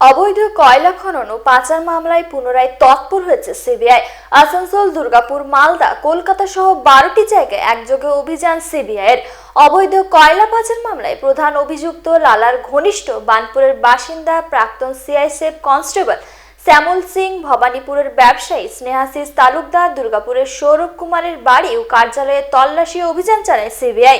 অবৈধ কয়লা খনন ও পাচার মামলায় পুনরায় তৎপর হয়েছে সিবিআই। আসানসোল, দুর্গাপুর, মালদা, কলকাতা সহ বারোটি জায়গায় একযোগে অভিযান সিবিআইয়ের। অবৈধ কয়লা পাচার মামলায় প্রধান অভিযুক্ত লালার ঘনিষ্ঠ বানপুরের বাসিন্দা প্রাক্তন সিআইসেফ কনস্টেবল শ্যামল সিং, ভবানীপুরের ব্যবসায়ী স্নেহাশিস তালুকদার, দুর্গাপুরের সৌরভ কুমারের বাড়ি ও কার্যালয়ে তল্লাশি অভিযান চালায় সিবিআই।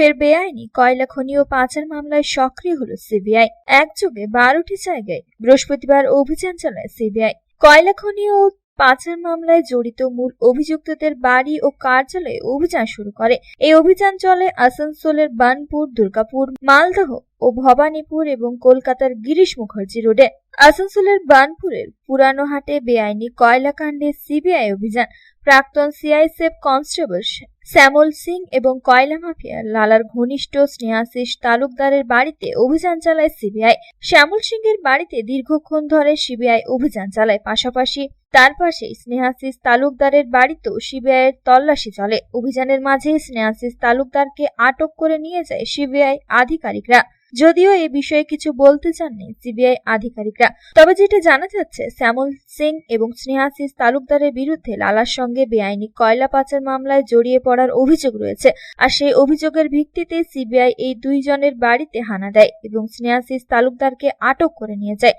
ফের বেআইনি, কয়লা খনি ও পাচার মামলায় সক্রিয় হল সিবিআই। একযোগে বারোটি জায়গায় বৃহস্পতিবার অভিযান চালায় সিবিআই। কয়লা খনি ও পাচার মামলায় জড়িত মূল অভিযুক্তদের বাড়ি ও কার্যালয়ে অভিযান শুরু করে। এই অভিযান চলে আসানসোলের বানপুর, দুর্গাপুর, মালদহ ও ভবানীপুর এবং কলকাতার গিরিশ মুখার্জি রোডে। আসানসোলের বানপুরের পুরানো হাটে বেআইনি কয়লা কাণ্ডে সিবিআই অভিযান। প্রাক্তন সিআইসেফ কনস্টেবল শ্যামল সিং এবং কয়লা মাফিয়া লালার ঘনিষ্ঠ স্নেহাশিস তালুকদারের বাড়িতে অভিযান চালায় সিবিআই। শ্যামল সিং এর বাড়িতে দীর্ঘক্ষণ ধরে সিবিআই অভিযান চালায়। পাশাপাশি তার পাশে স্নেহাশিস তালুকদারের বাড়িতেও সিবিআই এর তল্লাশি চলে। অভিযানের মাঝে স্নেহাশিস তালুকদারকে আটক করে নিয়ে যায় সিবিআই আধিকারিকরা। যদিও এ বিষয়ে কিছু বলতে চাননি সিবিআই আধিকারিকরা। তবে যেটা জানা যাচ্ছে, শ্যামল সিং এবং স্নেহাশিস তালুকদারের বিরুদ্ধে লালার সঙ্গে বেআইনি কয়লা পাচার মামলায় জড়িয়ে পড়ার অভিযোগ রয়েছে। আর সেই অভিযোগের ভিত্তিতে সিবিআই এই দুইজনের বাড়িতে হানা দেয় এবং স্নেহাশিস তালুকদারকে আটক করে নিয়ে যায়।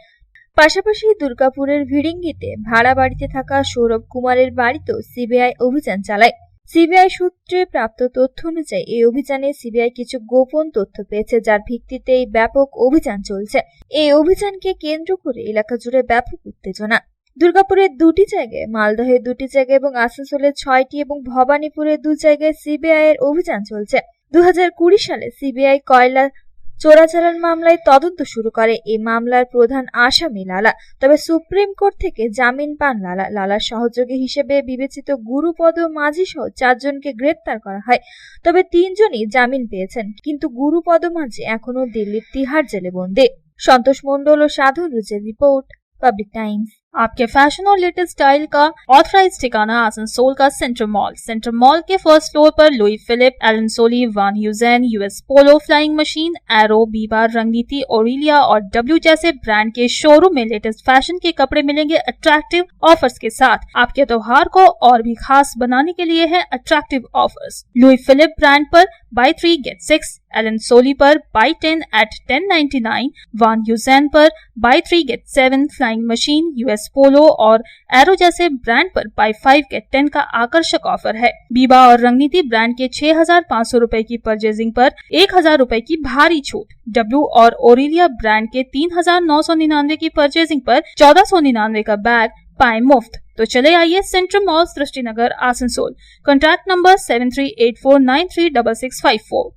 পাশাপাশি দুর্গাপুরের ভিড়িঙ্গিতে ভাড়া বাড়িতে থাকা সৌরভ কুমারের বাড়িতেও সিবিআই অভিযান চালায়। সিবিআই সূত্রে প্রাপ্ত তথ্য অনুযায়ী এই অভিযানে সিবিআই কিছু গোপন তথ্য পেয়েছে, যার ভিত্তিতে এই ব্যাপক অভিযান চলছে। এই অভিযানকে কেন্দ্র করে এলাকা জুড়ে ব্যাপক উত্তেজনা। দুর্গাপুরের দুটি জায়গায়, মালদহের দুটি জায়গায় এবং আসানসোলের ছয়টি এবং ভবানীপুরের দু জায়গায় সিবিআই এর অভিযান চলছে। দু হাজার কুড়ি সালে সিবিআই কয়লা চোরাচালান মামলায় তদন্ত শুরু করে। এই মামলার প্রধান আসামি লালা। তবে সুপ্রিম কোর্ট থেকে জামিন পান লালা। লালার সহযোগী হিসেবে বিবেচিত গুরুপদ মাঝি সহ চারজনকে গ্রেপ্তার করা হয়। তবে তিনজনই জামিন পেয়েছেন। কিন্তু গুরুপদ মাঝি এখনও দিল্লির তিহার জেলে বন্দে সন্তোষ মণ্ডল ও সাধু রুজের রিপোর্ট, পাবলিক টাইমস। आपके फ़ैशन और लेटेस्ट स्टाइल का ऑथराइज ठिकाना आसनसोल का सेंटर मॉल सेंटर मॉल के फ़र्स्ट फ्लोर पर Louis Philippe Allen Solly Van Heusen US Polo flying machine arrow Biba Rangniti Aurelia और डब्ल्यू जैसे ब्रांड के शोरूम में लेटेस्ट फ़ैशन के कपड़े मिलेंगे अट्रैक्टिव ऑफर्स के साथ। आपके त्योहार को और भी खास बनाने के लिए है attractive offers Louis Philippe brand पर buy three get six Allen Solly पर buy ten at ten ninety nine Van Heusen पर buy three get seven Flying Machine US Polo और एरो जैसे ब्रांड पर बाई फाइव के ten का आकर्षक offer है। बीबा और रंगनीति ब्रांड के छह हज़ार पाँच सौ रूपए की परचेजिंग पर एक हज़ार रूपए की भारी छूट। डब्ल्यू और ओरिलिया ब्रांड के तीन हज़ार नौ सौ निन्यानवे की परचेजिंग पर चौदह सौ निन्यानवे का बैग पाए मुफ़्त। तो चले आइए central mall Srishti Nagar Asansol. Contact number seven three eight four nine three double six five four